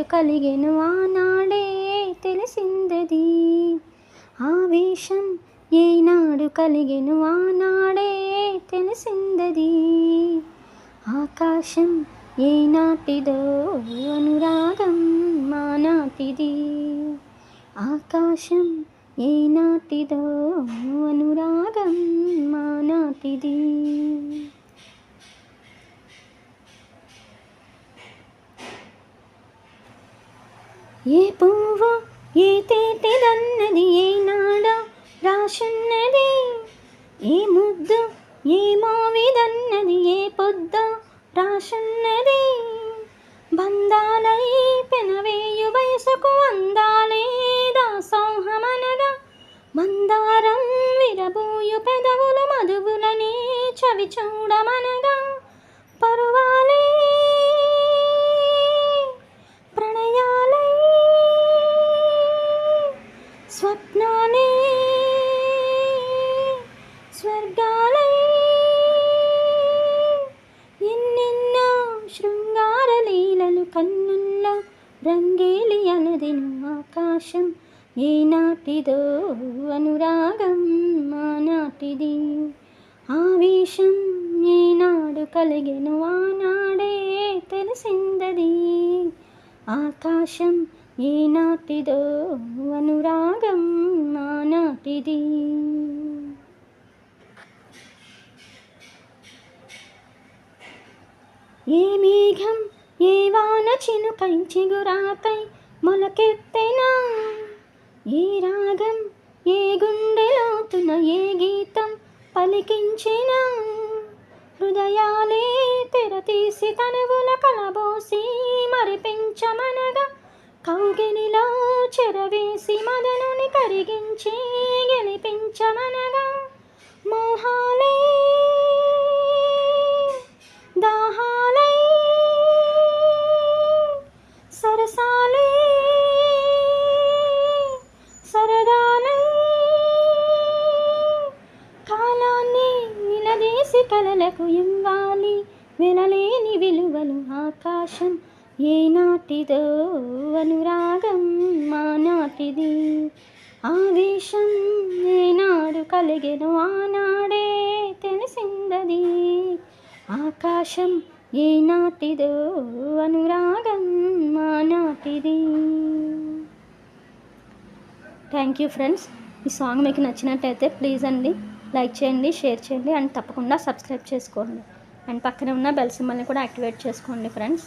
ఏనాడు కలిగెను ఆనాడే తెలిసిందది. ఆవేశం ఏనాడు కలిగెను ఆనాడే తెలిసిందది. ఆకాశం ఏనాటిదో అనురాగం మానాటిది. ఆకాశం ఏనాటిదో అనురాగం మానాటిది. ఏ పువ్వు ఏ తేటిదన్నది ఏనాడో రాసున్నది. ఏ ముద్దు ఏ మోవిదన్నది ఏ పొద్దు రాసున్నది. బంధాలై పెనవేయు వయసుకు అందాలే దాసోహమనగా మందారం విరబూయు పెదవులు మధువులని చవి చూడమనగా స్వప్నాలే స్వర్గాలై ఎన్నెన్నో శృంగార లీలలు కన్నుల్లో రంగేలి అనదిను ఆకాశం ఏనాటిదో అనురాగం ఆనాటిది ఆవేశం ఏనాడు కలిగెను ఆనాడే తెలిసిందది ఆకాశం ఏ నాటిదో అనురాగం నాటిది ఏ మేఘం ఏ వాన చినుకై చిగురాకై మొలకెత్తెనా? ఏ రాగం ఏ గుండెలోతున ఏ గీతం పలికించిన? హృదయాలే తెరతీసి తనువుల కలబోసి మరిపించమనగా కౌగిలిలో చెరవేసి మదనుని కరిగించి గెలిపించమనగా మోహాలే దాహాలై సరసాలే సరదాలై కాలాన్ని నిలదీసి కలలకు ఇవ్వాలి వెలలేని విలువలు ఆకాశం ఏనాటిదో అనురాగం మానాటిది ఆవేశం ఏనాడు కలిగెను ఆనాడే తెలిసిందది. ఆకాశం ఏనాటిదో అనురాగం మానాటిది థ్యాంక్ యూ ఫ్రెండ్స్ ఈ సాంగ్ మీకు నచ్చినట్టయితే ప్లీజ్ అండి లైక్ చేయండి షేర్ చేయండి అండ్ తప్పకుండా సబ్స్క్రైబ్ చేసుకోండి. అండ్ పక్కన ఉన్న బెల్ సింబల్ని కూడా యాక్టివేట్ చేసుకోండి ఫ్రెండ్స్